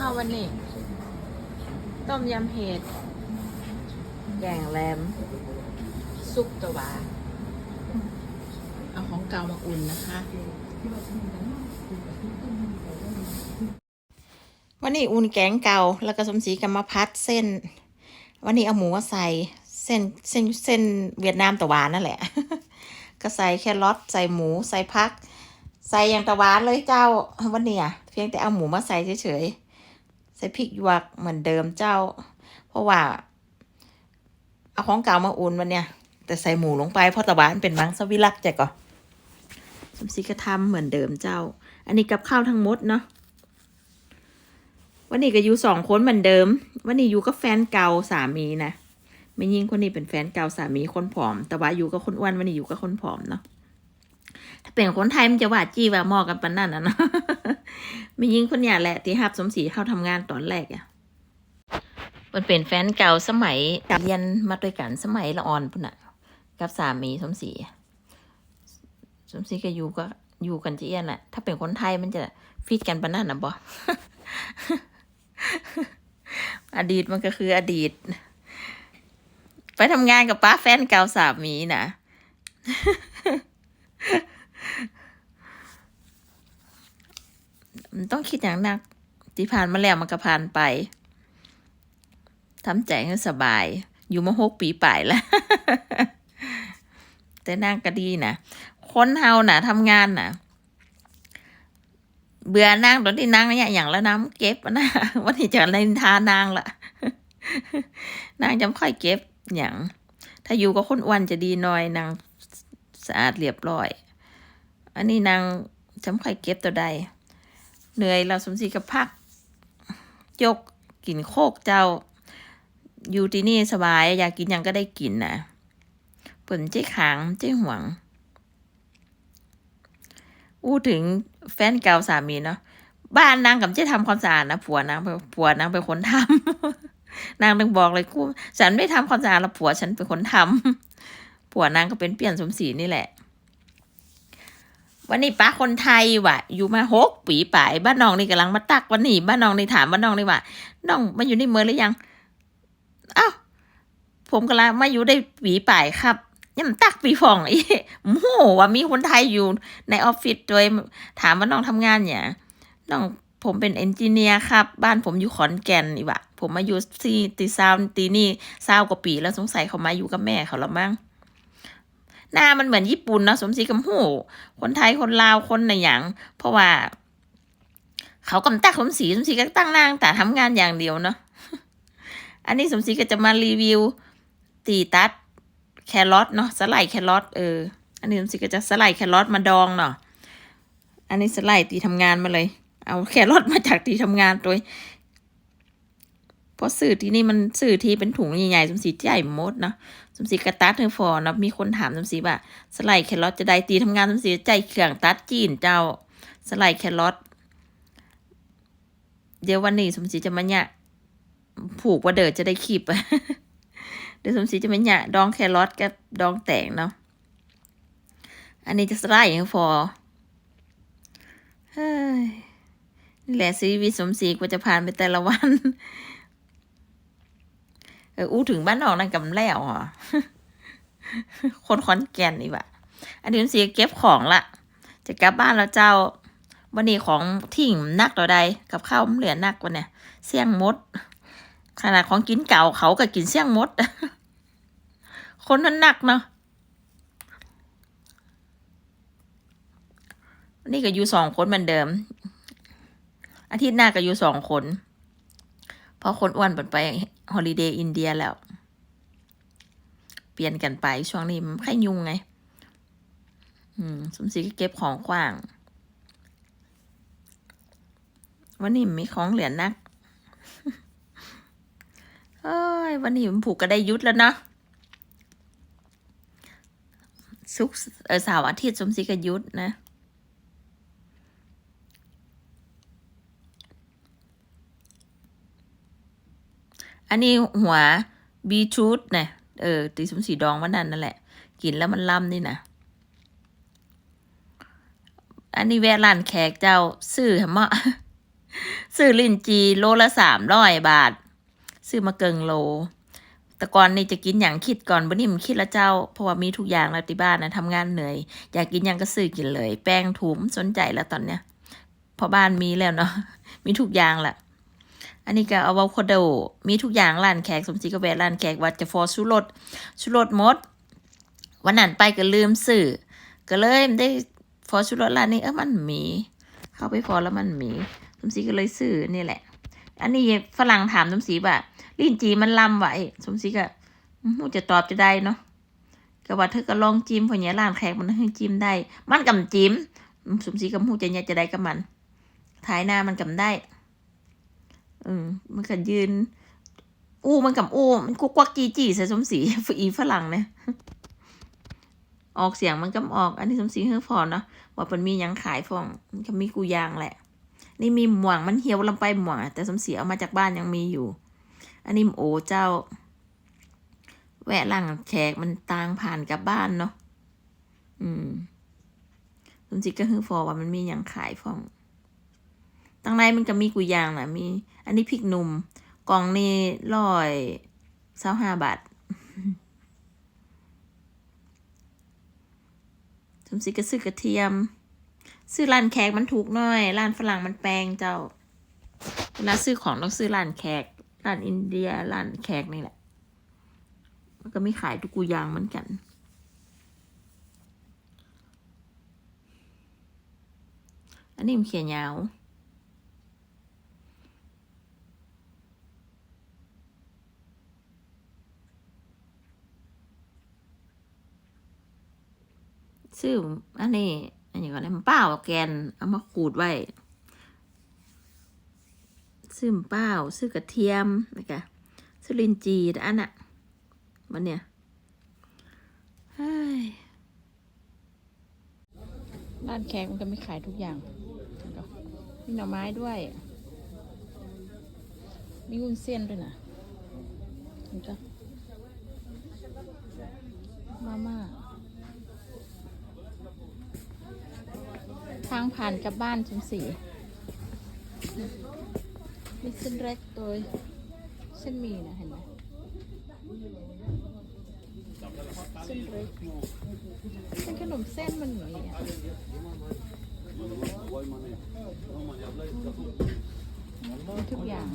ข้าววันนี้ ต้มยำเห็ดแกงแรมซุปตะวาเอาของเก่ามาอุ่นนะคะ วันนี้อุ่นแกงเก่าแล้วก็สมศรีกรรมพัดเส้น วันนี้เอาหมูมาใส่เส้นเส้นเส้นเวียดนามตะวานนั่นแหละ ก็ใส่แครอทใส่หมูใส่พัก ใส่อย่างตะวานเลยเจ้าวันนี้เพียงแต่เอาหมูมาใส่เฉยๆ ใส่พริกหยวกเหมือนเดิมเจ้า เพราะว่าเอาของเก่ามาอุ่นวันเนี้ยแต่ใส่หมูลงไปเพราะตะวานเป็นมังสวิรักใจก่อนสมศรีก็ทำเหมือนเดิมเจ้า อันนี้กับข้าวทั้งหมดเนาะวันนี้ก็อยู่สองคนเหมือนเดิม วันนี้อยู่กับแฟนเก่าสามีนะไม่ยิ่งคนนี้เป็นแฟนเก่าสามีคนผอม แต่ว่าอยู่กับคนอ้วนวันนี้อยู่กับคนผอมเนาะ ถ้าเป็นคนไทยมันจะว่าจี้ว่ามอกันปานนั่นนะเนาะไม่ยิงคนเนี่ยแหละที่ฮับสมศรีเข้าทำงานตอนแรกอะมันเป็นแฟนเก่าสมัยเรียนมาด้วยกันสมัยละอ่อนพุ่นอะกับสามีสมศรีสมศรีก็อยู่ก็อยู่กันจะเอียนแหละถ้าเป็นคนไทยมันจะฟิตกันปานนั่นนะบออดีตมันก็คืออดีต ไปทำงานกับป้าแฟนเก่าสามีนะ มันต้องคิดอย่างหนัก ที่ผ่านมาแล้วมันก็ผ่านไปทำใจให้สบาย อยู่มาหกปีป่ายแล้ว แต่นางก็ดีนะคนเฮาน่ะทำงานน่ะ เบื่อนางตอนที่นางเนี่ยอย่างละน้ำเก็บนะวันนี้จะเล่นทานางละนางจำค่อยเก็บอย่าง ถ้าอยู่กับคนอ้วนจะดีหน่อยนาง สะอาดเรียบร้อย อันนี้นางจำค่เก็บตัวใด เหนื่อยเราสมศรีกับพัก ยกกินโคกเจ้า อยู่ที่นี่สบาย อยากกินยังก็ได้กินนะเปิ่นเจ๊ขางเจ๊ห่วง อู้ถึงแฟนเก่าสามีเนาะบ้านนางกับเจ๊ทำความสะอาดนะผัวนางผัวนางเป็นคนทำนางต้องบอกเลยกูฉันไม่ทำความสะอาดแล้วผัวฉันเป็นคนทำ ผัวนางก็เป็นเปลี่ยนสมศรีนี่แหละ วันนี้ป้าคนไทยว่ะ อยู่มาหกปีป่ายบ้านน้องนี่กำลังมาตักวันนี้บ้านน้องนี่ถามบ้านน้องนี่ว่าน้องมาอยู่ในเมืองหรือยังอ้าวผมกำลังมาอยู่ได้ปีป่ายครับยังตักปีฟองอีโมโหว่ามีคนไทยอยู่ในออฟฟิศโดยถามว่าน้องทำงานเนี่ยน้องผมเป็นเอนจิเนียร์ครับ บ้านผมอยู่ขอนแก่นอีวะผมมาอยู่ที่ตีซาวตีนี่ซาวกว่าปีแล้วสงสัยเขามาอยู่กับแม่เขาแล้วมั้ง หน้ามันเหมือนญี่ปุ่นเนาะสมศรีกับหูคนไทยคนลาวคนในอย่าง เพราะว่า เขากำตักสมศรีสมศรีก็ตั้งนางแต่ทำงานอย่างเดียวเนาะอันนี้สมศรีก็จะมารีวิว ตีตัดแครอทเนาะสไลด์แครอทเอออันนี้สมศรีก็จะสไลด์แครอทมาดองเนาะอันนี้สไลด์ตีทำงานมาเลย เอาแครอทมาจากตีทำงานตัวเพราะสื่อที่นี่มันสื่อที่เป็นถุงใหญ่ๆสมศรีใหญ่หมดเนาะ สมศรีกระตัดเธอฟอเนาะมีคนถามสมศรีว่าสไลด์แครอทจะได้ตีทำงานสมศรีใจเครื่องตัดจีนเจ้าสไลด์แครอทเดี๋ยววันนี้สมศรีจะมาเนี่ยผูกว่าเดิดจะได้ขีบเดี๋ยวสมศรีจะมาเนี่ยดองแครอทกับดองแตงเนาะอันนี้จะสไลด์อย่างฟอเฮ้ยนี่แหละชีวิตสมศรีกว่าจะผ่านไปแต่ละวัน เอออู้ถึงบ้านนอกนั่นกับแล้วอะคนขอนแก่นนี่ว่ะอันนี้เสียเก็บของละจะกลับบ้านแล้วเจ้าวันนี้ของทิ้งนักต่อใดกับข้าวเหลือนักวันเนี่ยเสี่ยงมด ขนาดของกินเก่าเขาก็กินเสี่ยงมด คนมันหนักเนาะนนี้ก็อยู่สองคนเหมือนเดิม อาทิตย์หน้าก็อยู่สองคน เพราะคนอ้วนเปิดไป ฮอลิเดย์อินเดียแล้ว เปลี่ยนกันไปช่วงนี้มันไข้ยุงไง อืมสมศรีก็เก็บของกว้าง วันนี้มีของเหลือนักเอ้ยวันนี้มันผูกก็ได้ยุดแล้วนะสุกเออสาร์อาทิตย์สมศรีก็ยุดนะ อันนี้หัวบีทรูทเนี่ยเออตีสมสีดองวันนั้นนั่นแหละ กินแล้วมันล่ำนี่นะอันนี้แวะร้านแขกเจ้าซื้อเหรอมะซื้อลิ้นจีโลละสามร้อยบาท ซื้อมาเกิงโล แต่ก่อนนี่จะกินอย่างคิดก่อนบ่นี่มันคิดแล้วเจ้า เพราะว่ามีทุกอย่างแล้วที่บ้านนะทำงานเหนื่อย อยากกินหยังก็ซื้อกินเลย แป้งถุมสนใจแล้วตอนเนี้ยเพอบ้านมีแล้วเนาะมีทุกอย่างแหละ อันนี้ก็อะโวคาโด มีทุกอย่างร้านแขกสมศรีก็แวะร้านแขกว่าจะฟอชูรสชูรสมด วันนั้นไปก็ลืมซื้อก็เลยได้ฟอชูรสร้านนี้เออมันมี เข้าไปฟอแล้วมันมีสมศรีก็เลยซื้อนี่แหละ อันนี้ฝรั่งถามสมศรีว่าลิ้นจีมันลำไหวสมศรีก็อืมจะตอบจะได้เนาะก็ว่าเธอก็ลองจิ้มพราะเนี้ยร้านแขกมันให้จิ้มได้ มันกำจิ้มสมศรีกับหูจะเนี่ยจะได้กับมันท้ายหน้ามันกำได้ อืมมันก็ยืน อู้มันกับอู้มันกุกวักจีจีใส่สมศรีอีฝรั่งเนี่ยออกเสียงมันก็ออก อันนี้สมศรีเฮือฟอนเนาะว่ามันมียังขายฟองมันก็มีกูยางแหละ นี่มีหม่วงมันเหี่ยวลำไปหม่วงแต่สมศรีเอามาจากบ้านยังมีอยู่ อันนี้โอเจ้า แวะหลังแขกมันตางผ่านกลับบ้านเนาะอืมสมศรีก็เฮือฟอว่ามันมียังขายฟอง ตั้งในมันก็มีกุยางนะมี อันนี้พริกหนุ่มกล่องนี่ร้อยเศร้าห้าบาทสมศรีก็ซื้อกระเทียม ซื้อร้านแขกมันถูกหน่อย ร้านฝรั่งมันแพงเจ้า เวลาซื้อของต้องซื้อร้านแขก ร้านอินเดีย ร้านแขกนี่แหละ มันก็ไม่ขายทุกกุยางเหมือนกันอันนี้มันเขียนยาว ซื้ออันนี้อันนี้ก่อนนะมันเปล่าแกน เอามาขูดไว้ซื้อมะเปล่าซื้อกระเทียมนะคะซื้อลินจีอันน่ะมันเนี่ยเฮ้ยร้านแขกมันก็ไม่ขายทุกอย่างมีหน่อไม้ด้วย มีวุ้นเส้นด้วยนะเห็นจ้ะมาม่า ทางผ่านกลับบ้านชมสีมีเส้นเล็กตัวเส้นมีนะเห็นไหมเส้นเล็กเส้นขนมเส้นมันหมีอะทุกอย่าง